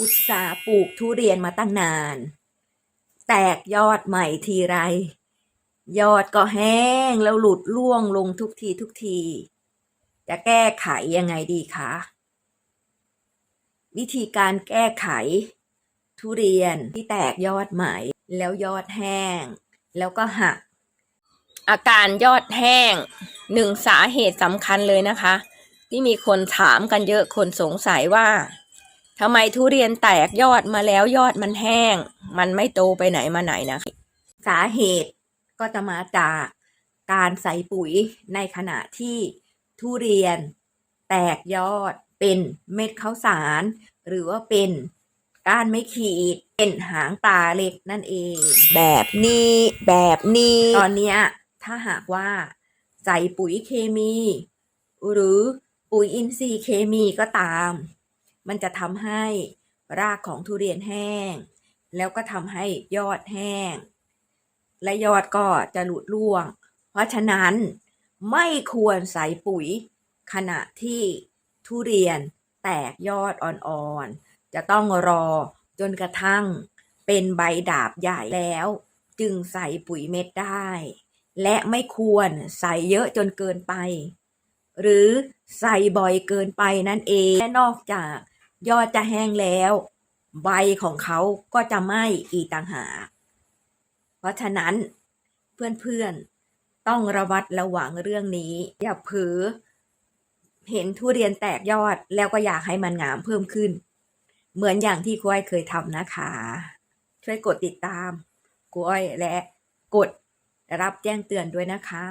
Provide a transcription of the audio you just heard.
อุตสาห์ปลูกทุเรียนมาตั้งนาน แตกยอดใหม่ทีไร ยอดก็แห้งแล้วหลุดร่วงลงทุกทีทุกที จะแก้ไขยังไงดีคะ วิธีการแก้ไข ทุเรียนที่แตกยอดใหม่ แล้วยอดแห้ง แล้วก็หัก อาการยอดแห้งหนึ่งสาเหตุสำคัญเลยนะคะ ที่มีคนถามกันเยอะคนสงสัยว่า ทำไมทุเรียนแตกยอดมาแล้วยอดมันแห้ง มันไม่โตไปไหนมาไหนนะสาเหตุก็จะมาจากการใส่ปุ๋ยในขณะที่ทุเรียน แตกยอดเป็นเม็ดข้าวสาร หรือว่าเป็นก้านไม่ขีด เป็นหางปลาเล็กนั่นเอง แบบนี้แบบนี้ ตอนเนี้ยถ้าหากว่า ใส่ปุ๋ยเคมี หรือปุ๋ยอินทรีย์เคมีก็ตาม มันจะทำให้รากของทุเรียนแห้ง แล้วก็ทำให้ยอดแห้ง และยอดก็จะหลุดร่วง เพราะฉะนั้นไม่ควรใส่ปุ๋ยขณะที่ทุเรียนแตกยอดอ่อนๆ จะต้องรอจนกระทั่งเป็นใบดาบใหญ่แล้ว จึงใส่ปุ๋ยเม็ดได้ และไม่ควรใส่เยอะจนเกินไป หรือใส่บ่อยเกินไปนั่นเองและนอกจาก ยอดจะแห้งแล้ว ใบของเขาก็จะไหม้อีกต่างหากเพราะฉะนั้นเพื่อนๆต้องระวัดระวังเรื่องนี้ อย่าเผลอเห็นทุเรียนแตกยอดแล้วก็อยากให้มันงามเพิ่มขึ้น เหมือนอย่างที่คุ้ยเคยทำนะคะ ช่วยกดติดตามกุ้ยและกดรับแจ้งเตือนด้วยนะคะ